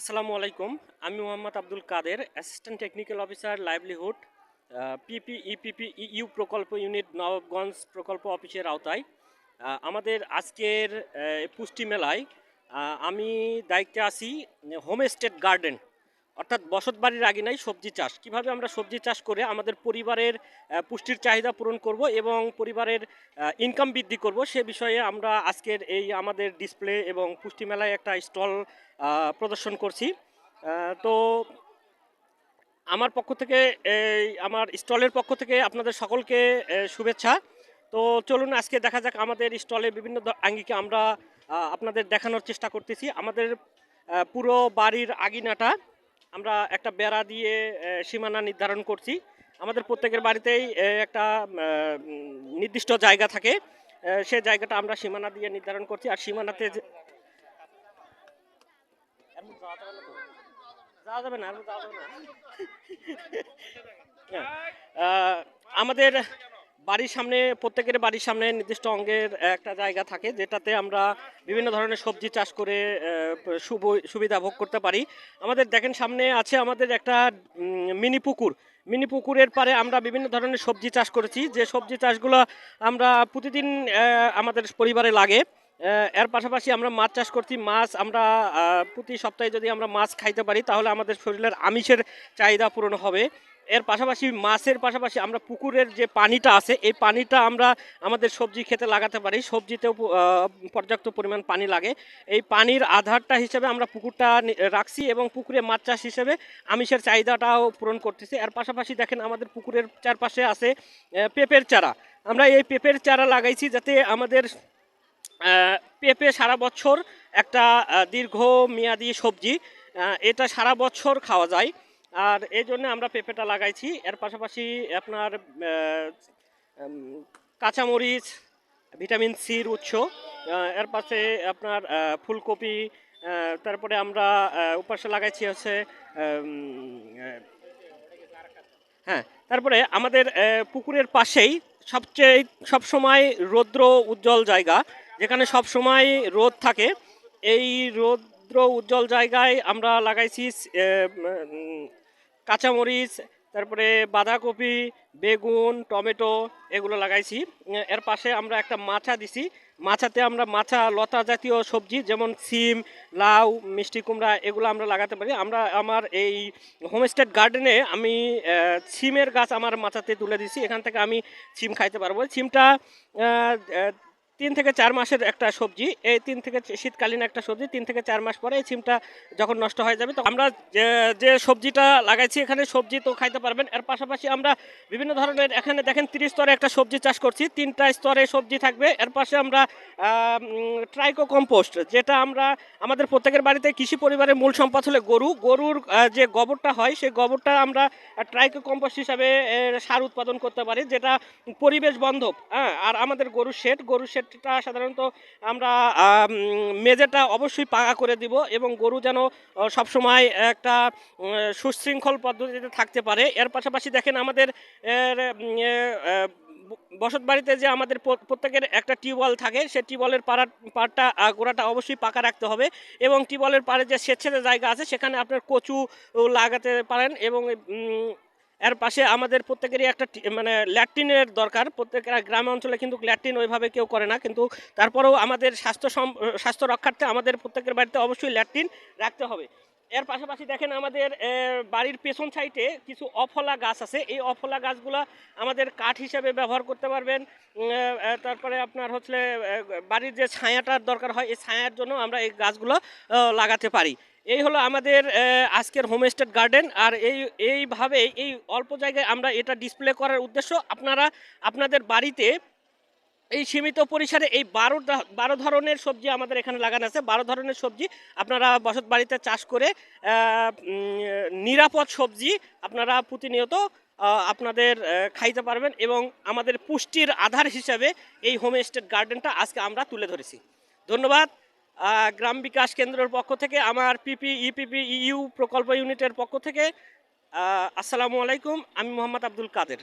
আসসালামু আলাইকুম। আমি Mohammad Abdul Kader assistant technical officer livelihood PP EPP U প্রকল্প ইউনিট নবাবগঞ্জ প্রকল্প অফিসের আওতায়। আমাদের আজকের পুষ্টি মেলায় আমি দায়িত্বে আছি হোমস্টেড গার্ডেন অর্থাৎ বসত বাড়ির আগে নাই, সবজি চাষ। কীভাবে আমরা সবজি চাষ করে আমাদের পরিবারের পুষ্টির চাহিদা পূরণ করব এবং পরিবারের ইনকাম বৃদ্ধি করব, সে বিষয়ে আমরা আজকের এই আমাদের ডিসপ্লে এবং পুষ্টি মেলায় একটা স্টল প্রদর্শন করছি। তো আমার পক্ষ থেকে এই, আমার স্টলের পক্ষ থেকে আপনাদের সকলকে শুভেচ্ছা। তো চলুন আজকে দেখা যাক আমাদের স্টলে বিভিন্ন আঙ্গিকে আমরা আপনাদের দেখানোর চেষ্টা করতেছি। আমাদের পুরো বাড়ির আগিনাটা আমরা একটা বেড়া দিয়ে সীমানা নির্ধারণ করছি। আমাদের প্রত্যেকের বাড়িতেই একটা নির্দিষ্ট জায়গা থাকে। সে জায়গাটা আমরা সীমানা দিয়ে নির্ধারণ করছি। আর সীমানাতে যাওয়া যাবে না যাবে না। হ্যাঁ, আমাদের বাড়ির সামনে, প্রত্যেকের বাড়ির সামনে নির্দিষ্ট অঙ্গের একটা জায়গা থাকে, যেটাতে আমরা বিভিন্ন ধরনের সবজি চাষ করে সুব- সুবিধা ভোগ করতে পারি। আমাদের দেখেন সামনে আছে আমাদের একটা মিনি পুকুর। মিনি পুকুরের পারে আমরা বিভিন্ন ধরনের সবজি চাষ করেছি। যে সবজি চাষগুলো আমরা প্রতিদিন আমাদের পরিবারে লাগে। এর পাশাপাশি আমরা মাছ চাষ করছি। মাছ আমরা প্রতি সপ্তাহে যদি আমরা মাছ খাইতে পারি, তাহলে আমাদের শরীরের আমিষের চাহিদা পূরণ হবে। এর পাশাপাশি মাছের পাশাপাশি আমরা পুকুরের যে পানিটা আছে, এই পানিটা আমরা আমাদের সবজি খেতে লাগাতে পারি। সবজিতেও পর্যাপ্ত পরিমাণ পানি লাগে। এই পানির আধারটা হিসেবে আমরা পুকুরটা রাখছি এবং পুকুরে মাছ চাষ হিসেবে আমিষের চাহিদাটাও পূরণ করতেছি। এর পাশাপাশি দেখেন আমাদের পুকুরের চারপাশে আছে পেঁপের চারা। আমরা এই পেঁপের চারা লাগাইছি যাতে আমাদের পেঁপে সারা বছর একটা দীর্ঘ মেয়াদি সবজি এটা সারা বছর খাওয়া যায়। আর এই জন্য আমরা পেঁপেটা লাগাইছি। এর পাশাপাশি আপনার কাঁচামরিচ, ভিটামিন সির উৎস। এর পাশে আপনার ফুলকপি তারপরে আমরা উপাসে লাগাইছি হচ্ছে হ্যাঁ তারপরে আমাদের পুকুরের পাশেই সবচেয়ে সবসময় রৌদ্র উজ্জ্বল জায়গা, যেখানে সব সময় রোদ থাকে। এই রৌদ্র উজ্জ্বল জায়গায় আমরা লাগাইছি কাঁচামরিচ, তারপরে বাঁধাকপি, বেগুন, টমেটো এগুলো লাগাইছি। এর পাশে আমরা একটা মাছা দিছি। মাছাতে আমরা মাছা, লতা জাতীয় সবজি যেমন সিম, লাউ, মিষ্টি কুমড়া এগুলো আমরা লাগাতে পারি। আমরা আমার এই হোমস্টেড গার্ডেনে আমি সিমের গাছ আমার মাছাতে তুলে দিছি। এখান থেকে আমি সিম খাইতে পারব। সিমটা তিন থেকে চার মাসের একটা সবজি, এই তিন থেকে শীতকালীন একটা সবজি, তিন থেকে চার মাস পরে এই সিমটা যখন নষ্ট হয়ে যাবে, তো আমরা যে সবজিটা লাগাইছি এখানে সবজি তো খাইতে পারবেন। এর পাশাপাশি আমরা বিভিন্ন ধরনের, এখানে দেখেন তিরিশ স্তরে একটা সবজি চাষ করছি, তিনটা স্তরে সবজি থাকবে। এর পাশে আমরা ট্রাইকো কম্পোস্ট, যেটা আমরা, আমাদের প্রত্যেকের বাড়িতে কৃষি পরিবারের মূল সম্পদ হলে গরু। গরুর যে গোবরটা হয়, সেই গোবরটা আমরা ট্রাইকো কম্পোস্ট হিসাবে সার উৎপাদন করতে পারি, যেটা পরিবেশ বান্ধব হ্যাঁ আর আমাদের গরুর শেড, গরুর শেডটা সাধারণত আমরা মেঝেটা অবশ্যই পাকা করে দিব এবং গরু যেন সবসময় একটা সুশৃঙ্খল পদ্ধতিতে থাকতে পারে। এর পাশাপাশি দেখেন আমাদের বসত বাড়িতে যে আমাদের প্রত্যেকের একটা টিউবওয়েল থাকে সেই টিউবওয়েলের পাড়া পাড়টা গোড়াটা অবশ্যই পাকা রাখতে হবে এবং টিউবওয়েলের পাড়ে যে স্বেচ্ছেদে জায়গা আছে, সেখানে আপনার কচু লাগাতে পারেন এবং এর পাশে আমাদের প্রত্যেকেরই একটা মানে ল্যাট্রিনের দরকার। প্রত্যেকের গ্রাম অঞ্চলে কিন্তু ল্যাট্রিন ওইভাবে কেউ করে না। কিন্তু তারপরেও আমাদের স্বাস্থ্য স্বাস্থ্য রক্ষার্থে আমাদের প্রত্যেকের বাড়িতে অবশ্যই ল্যাট্রিন রাখতে হবে। এর পাশাপাশি দেখেন আমাদের বাড়ির পেছন সাইডে কিছু অফলা গাছ আছে। এই অফলা গাছগুলো আমাদের কাঠ হিসেবে ব্যবহার করতে পারবেন। তারপরে আপনার হচ্ছে বাড়ির যে ছায়াটার দরকার হয়, এই ছায়ার জন্য আমরা এই গাছগুলো লাগাতে পারি। এই হলো আমাদের আজকের হোমস্টেড গার্ডেন। আর এই, এইভাবে, এই অল্প জায়গায় আমরা এটা ডিসপ্লে করার উদ্দেশ্য আপনারা, আপনাদের বাড়িতে এই সীমিত পরিসরে এই বারো বারো ধরনের সবজি আমাদের এখানে লাগানো আছে। বারো ধরনের সবজি আপনারা বসত বাড়িতে চাষ করে নিরাপদ সবজি আপনারা প্রতিনিয়ত আপনাদের খাইতে পারবেন এবং আমাদের পুষ্টির আধার হিসাবে এই হোম স্টেট গার্ডেনটা আজকে আমরা তুলে ধরেছি। ধন্যবাদ। গ্রাম বিকাশ কেন্দ্রের পক্ষ থেকে, আমার পিপি, ইপিপি, ইউ প্রকল্প ইউনিটের পক্ষ থেকে আসসালামু আলাইকুম, আমি মোহাম্মদ আব্দুল কাদের।